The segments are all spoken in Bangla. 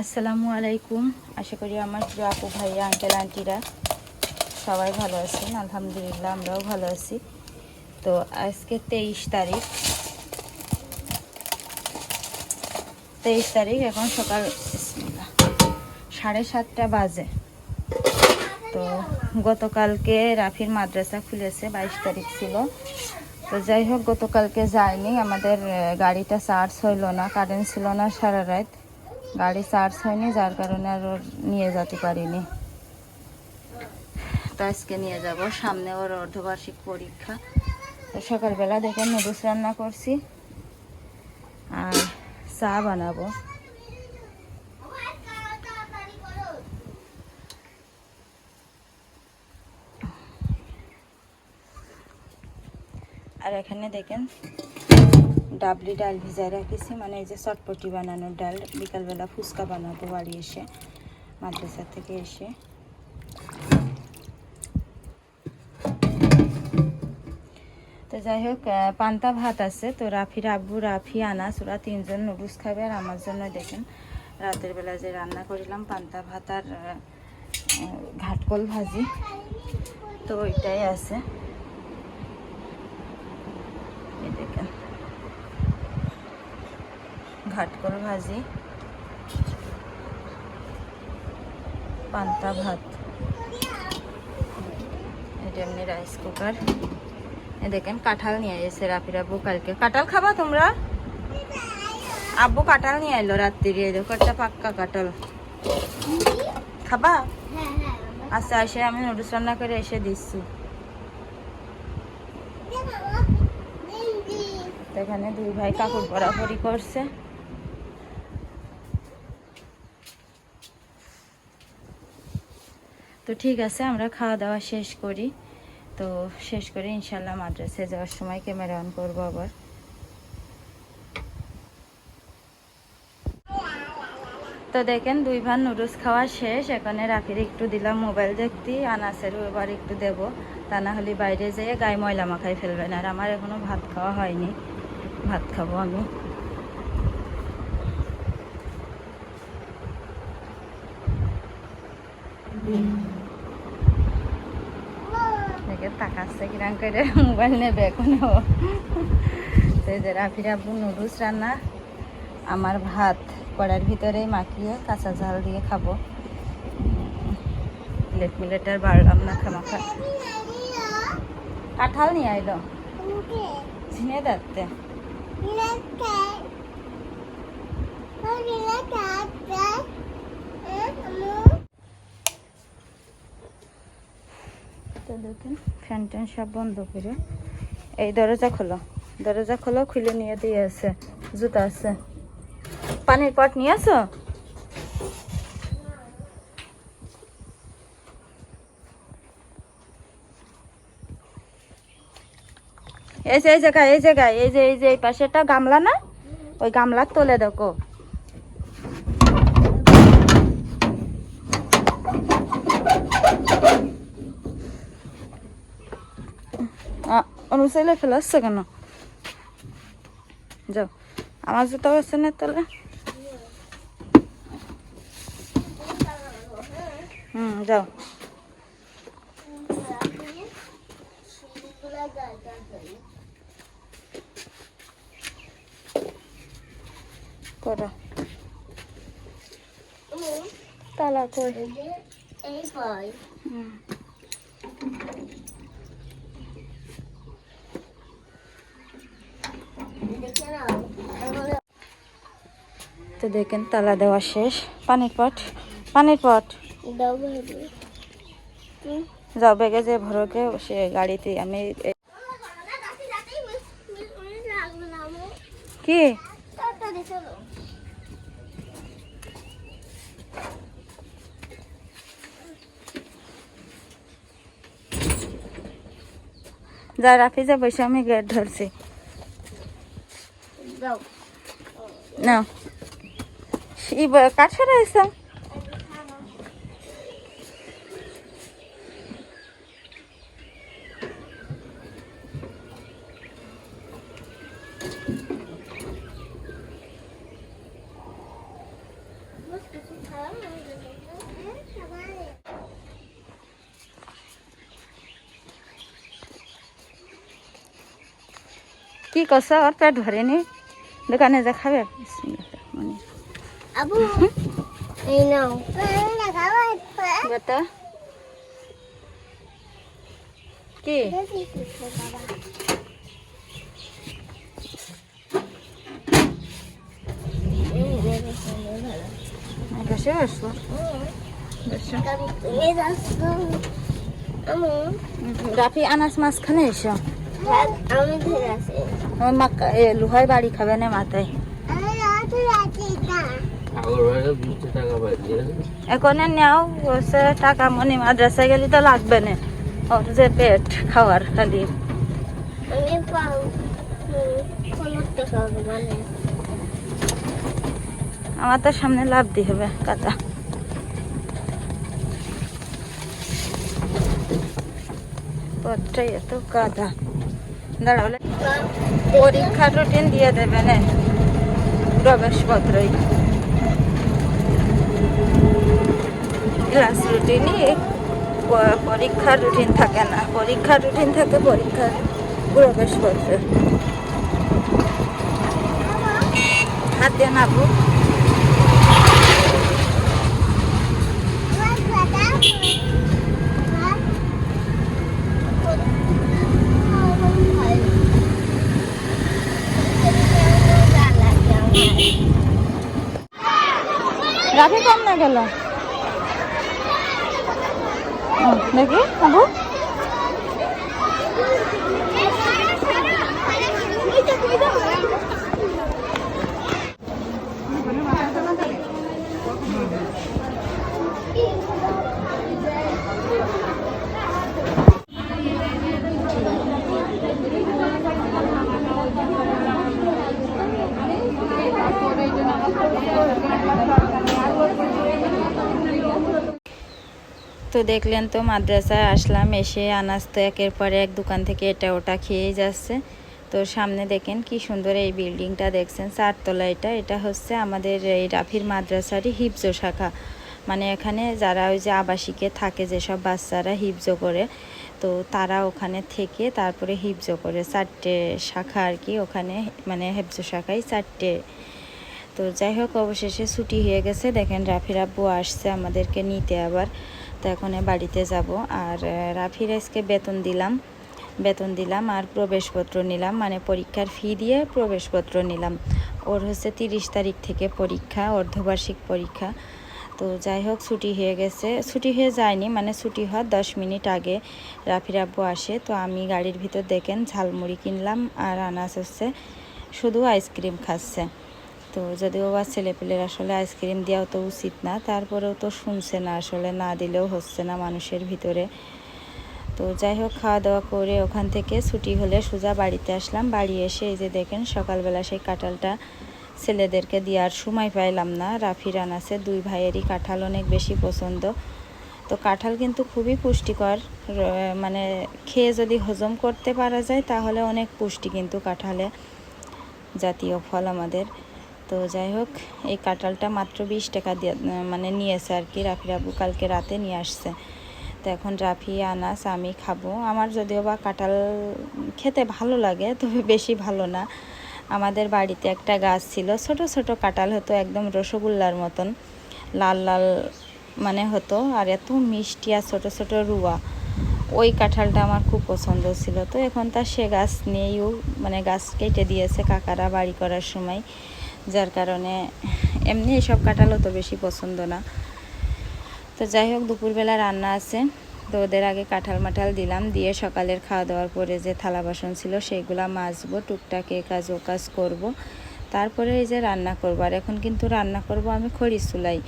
আসসালামু আলাইকুম। আশা করি আমার প্রিয় আপু ভাইয়া আঙ্কেল আন্টিরা সবাই ভালো আছেন। আলহামদুলিল্লাহ, আমরাও ভালো আছি। তো আজকে তেইশ তারিখ। তেইশ তারিখ, এখন সকাল সাড়ে সাতটা বাজে। তো গতকালকে রাফির মাদ্রাসা খুলেছে, বাইশ তারিখ ছিল। তো যাই হোক, গতকালকে যায়নি। আমাদের গাড়িটা চার্জ হইল না কারেন্ট ছিল না সারা রাত। গাড়ি চার্জ হয়নি, যার কারণে আর ওর নিয়ে যেতে পারিনি। তো আজকে নিয়ে যাব। সামনে ওর অর্ধবার্ষিক পরীক্ষা। তো সকালবেলা দেখে নুডলস রান্না করছি। আর চা বানাবো। আর এখানে দেখেন ডাবলি ডাল ভিজায় রাখেছি মানে এই যে চটপটি বানানোর ডাল, বিকালবেলা ফুচকা বানাবো বাড়ি এসে, মাদ্রাসা থেকে এসে। তো যাই হোক পান্তা ভাত আছে, তো রাফির আব্বু রাফি আনাস, ওরা তিনজন নুডলস খাবে আর আমার জন্য দেখেন, রাতের বেলা যে রান্না করিলাম, পান্তা ভাত আর ঘাটকল ভাজি, তো ওইটাই আছে এই দেখেন ঘাটকল ভাজি। পান্তা ভাত। এটা এমনি রাইস কুকার এ দেখেন কাঁঠাল নিয়ে এসে রাফির আব্বু কালকে। কাঁঠাল খাবা তোমরা? আব্বু কাঁঠাল নিয়ে এলো রাত্রিরে দেখো একটা পাক্কা কাঁঠাল। খাবা? আচ্ছা এসে আমি নুডলস রান্না করে এসে দিচ্ছি। এখানে দুই ভাই কাপড় পরাপরি করছে। তো ঠিক আছে, আমরা খাওয়া দাওয়া শেষ করি। তো শেষ করে ইনশাল্লাহ মাদ্রাসায় যাওয়ার সময় ক্যামেরা অন করব আবার। তো দেখেন, দুই ভান নুডলস খাওয়া শেষ। এখানে রাফির একটু দিলাম, মোবাইল দেখতে, আনাসেরও এবার একটু দেব। তা না হলে বাইরে যেয়ে গায়ে ময়লা মাখাই ফেলবেন। আর আমার এখনও ভাত খাওয়া হয়নি। ভাত খাব আমি। দেখে তাকাচ্ছে কিরাম করে মোবাইল নেবে এখনও। তো যে রাফির আব্বু নুডলস রান্না আমার ভাত কড়ার ভিতরে মাখিয়ে কাঁচা ঝাল দিয়ে খাব। প্লেট মিলেট আর বাড়লাম না খামাখা কাঁঠাল নিয়ে আইলো। ঝিনে দাঁড়তে তো ফ্যান ট্যান সব বন্ধ করে। এই দরজা খোলো। দরজা খোলো, খুলে নিয়ে দিয়ে আছে। জুতা আছে। পানির পট নিয়ে আসো এই যে, এই জায়গায় এই জায়গায়, এই যে এই যে, এই পাশে একটা গামলা না? ওই গামলার তোলে দেখো। অনুসাইলে ফেলাচ্ছে কেন? যাও। আমার জুতো আছে না তোলে? হুম যাও। করো তালা কই হুম তো দেখেন তালা দেওয়া শেষ। পানির পট পানির পট। যাও বেগে যে ভরকে সে গাড়িতে আমি কি? যা রাফি যা বসে আমি গেট ধরছি। না কাঠ সরাইছ কি করছ ওর পেট ভরেনি। দোকানে যা খাবে আবু এই নাও। বেটা কি যাচ্ছো আমি রাফি আনাস মাঝখানে এসো লুহাই বাড়ি খাবে না মাথায় এখন নেও টাকা মনি মাদ্রাসায় গেলে তো লাগবে না। ওর যে পেট খাওয়ার খালি। মানে। আমার তো সামনে লাভ দিয়ে হবে কাটা পথটাই এত কাদা। দাঁড়ালে পরীক্ষার রুটিন দিয়ে দেবে না। প্রবেশপত্রই। ক্লাস রুটিনই পরীক্ষার রুটিন থাকে না। পরীক্ষার রুটিন থাকে, পরীক্ষার প্রবেশপত্র হাত দিয়ে নাবো। রাখি কম না গেল। ও, দেখি তো দেখলেন তো, মাদ্রাসায় আসলাম, এসে আনাজ তো একের পরে এক দোকান থেকে এটা ওটা খেয়েই যাচ্ছে। তো সামনে দেখেন কি সুন্দর এই বিল্ডিংটা দেখছেন, চারতলা এটা। এটা হচ্ছে আমাদের এই রাফির মাদ্রাসারই হিফজো শাখা। মানে এখানে যারা ওই যে আবাসিকে থাকে, যেসব বাচ্চারা হিপজো করে, তো তারা ওখানে থেকে তারপরে হিপজো করে। চারটে শাখা আর কি ওখানে মানে হেফজো শাখায় চারটে। তো যাই হোক, অবশেষে ছুটি হয়ে গেছে। দেখেন রাফির আব্বু আসছে আমাদেরকে নিতে আবার। তো এখন বাড়িতে যাব। আর আহ, রাফির আজকে বেতন দিলাম। বেতন দিলাম আর প্রবেশপত্র নিলাম। মানে পরীক্ষার ফি দিয়ে প্রবেশপত্র নিলাম। ওর হচ্ছে তিরিশ তারিখ থেকে পরীক্ষা অর্ধবার্ষিক পরীক্ষা। তো যাই হোক ছুটি হয়ে গেছে। ছুটি হয়ে যায়নি মানে ছুটি হওয়ার দশ মিনিট আগে রাফির আব্বু আসে। তো আমি গাড়ির ভিতর দেখেন ঝালমুড়ি কিনলাম আর আনাস হচ্ছে শুধু আইসক্রিম খাচ্ছে। তো যদিও বা ছেলেপেলের আসলে আইসক্রিম দেওয়াও তো উচিত না, তারপরেও তো শুনছে না, আসলে না দিলেও হচ্ছে না মানুষের ভিতরে। তো যাই হোক খাওয়া দাওয়া করে ওখান থেকে ছুটি হলে সোজা বাড়িতে আসলাম। বাড়ি এসে এই যে দেখেন, সকালবেলা সেই কাঁঠালটা ছেলেদেরকে দেওয়ার সময় পাইলাম না। রাফির আনাসে দুই ভাইয়েরই কাঁঠাল অনেক বেশি পছন্দ। তো কাঁঠাল কিন্তু খুবই পুষ্টিকর মানে খেয়ে যদি হজম করতে পারা যায়, তাহলে অনেক পুষ্টি কিন্তু কাঁঠালে জাতীয় ফল আমাদের। তো যাই হোক, এই কাঁঠালটা মাত্র বিশ টাকা দিয়ে মানে নিয়েছে আর কি। রাফি রাবু কালকে রাতে নিয়ে আসছে। তো এখন রাফি, আনাস, আমি খাব। আমার যদিও বা কাঁঠাল খেতে ভালো লাগে, তবে বেশি ভালো না। আমাদের বাড়িতে একটা গাছ ছিল, ছোট ছোট কাঁঠাল হতো, একদম রসগোল্লার মতন। লাল লাল মানে হতো, আর এত মিষ্টি আর ছোট ছোট রুয়া। ওই কাঁঠালটা আমার খুব পছন্দ ছিল। তো এখন তার সে গাছ নেইও মানে গাছ কেটে দিয়েছে কাকারা বাড়ি করার সময়। যার কারণে এমনি এসব কাঁঠালও তো বেশি পছন্দ না। তো যাই হোক, দুপুরবেলা রান্না আছে। তো ওদের আগে কাঁঠাল মাঠাল দিলাম, দিয়ে সকালের খাওয়া দাওয়ার পরে যে থালা বাসন ছিল সেইগুলা মাজবো, টুকটাক এ কাজ, ও কাজ করব। তারপরে এই যে রান্না করব। আর এখন কিন্তু রান্না করব আমি খড়ি চুলাই।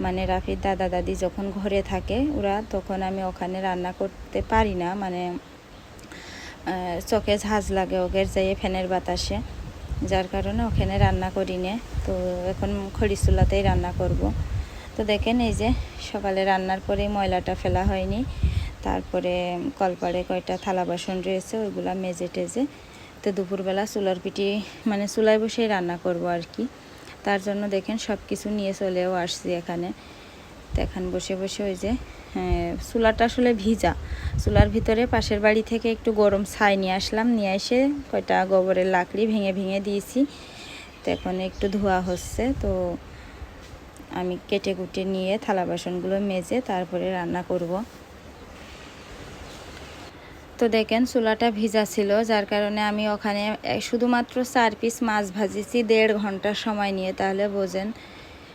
মানে রাফির দাদা দাদি যখন ঘরে থাকে, ওরা তখন আমি ওখানে রান্না করতে পারি না। মানে চোখে ঝাঁজ লাগে ওদের যাইয়ে ফ্যানের বাতাসে। যার কারণে ওখানে রান্না করি নে তো এখন খড়ি চুলাতেই রান্না করব। তো দেখেন এই যে সকালে রান্নার পরে ময়লাটা ফেলা হয়নি। তারপরে কলপাড়ে কয়টা থালা বাসন রয়েছে, ওইগুলা মেজে টেজে। তো দুপুরবেলা চুলার পিঠি মানে চুলায় বসেই রান্না করব আর কি। তার জন্য দেখেন সব কিছু নিয়ে চলেও আসছি এখানে। তো এখন বসে বসে ওই যে চুলাটা আসলে ভিজা। চুলার ভিতরে পাশের বাড়ি থেকে একটু গরম ছাই নিয়ে আসলাম। নিয়ে এসে কয়টা গোবরের লাকড়ি ভেঙে ভেঙে দিয়েছি। তো এখন একটু ধোয়া হচ্ছে। তো আমি কেটে কুটে নিয়ে থালা বাসনগুলো মেজে তারপরে রান্না করব। তো দেখেন, চুলাটা ভিজা ছিল, যার কারণে আমি ওখানে শুধুমাত্র চার পিস মাছ ভাজিছি। দেড় ঘণ্টার সময় নিয়ে, তাহলে বোঝেন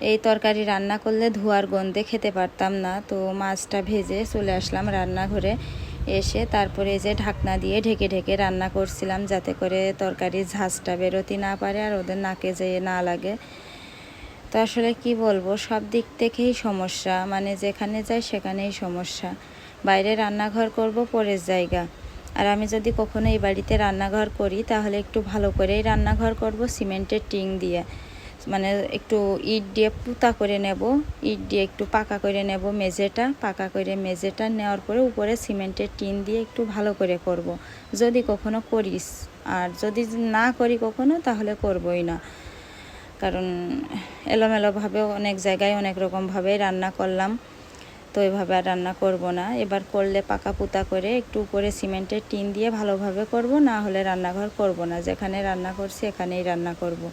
এই তরকারি রান্না করলে ধোয়ার গন্ধে খেতে পারতাম না, তো মাছটা ভেজে চলে আসলাম রান্নাঘরে। এসে তারপরে যে ঢাকনা দিয়ে ঢেকে ঢেকে রান্না করছিলাম যাতে করে তরকারির ঝাঁজটা বেরোতে না পারে আর ওদের নাকে যেয়ে না লাগে। তো আসলে কি বলব, সব দিক থেকেই সমস্যা মানে যেখানে যাই সেখানেই সমস্যা। বাইরে রান্নাঘর করব, পরের জায়গা। আর আমি যদি কখনো এই বাড়িতে রান্নাঘর করি, তাহলে একটু ভালো করেই রান্নাঘর করব, সিমেন্টের টিং দিয়ে। মানে একটু ইট দিয়ে পুতা করে নেব। ইট দিয়ে একটু পাকা করে নেব মেঝেটা। পাকা করে মেঝেটা নেওয়ার পরে উপরে সিমেন্টের টিন দিয়ে একটু ভালো করে করব। যদি কখনো করিস। আর যদি না করি কখনো, তাহলে করবই না। কারণ এলোমেলোভাবে অনেক জায়গায় অনেক রকমভাবে রান্না করলাম। তো এভাবে আর রান্না করব না। এবার করলে পাকা পুতা করে একটু উপরে সিমেন্টের টিন দিয়ে ভালোভাবে করব। না হলে রান্নাঘর করব না। যেখানে রান্না করছি, এখানেই রান্না করব।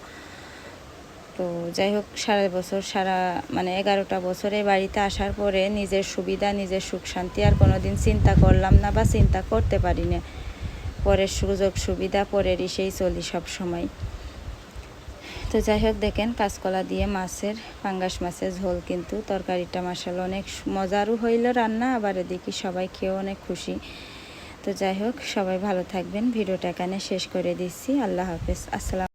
তো যাই হোক, সারা বছর, সারা মানে এগারোটা বছরে বাড়িতে আসার পরে নিজের সুবিধা, নিজের সুখ শান্তি আর কোনো দিন চিন্তা করলাম না বা চিন্তা করতে পারি না পরের সুযোগ সুবিধা, পরের সেই চলি সব সময় তো যাই হোক, দেখেন কাঁচকলা দিয়ে মাছের, পাঙ্গাস মাছের ঝোল কিন্তু তরকারিটা মাসাল অনেক মজারও হইল রান্না, আবার এদিকে সবাই খেয়েও অনেক খুশি। তো যাই হোক, সবাই ভালো থাকবেন। ভিডিওটা এখানে শেষ করে দিচ্ছি। আল্লাহ হাফেজ। আসসালাম।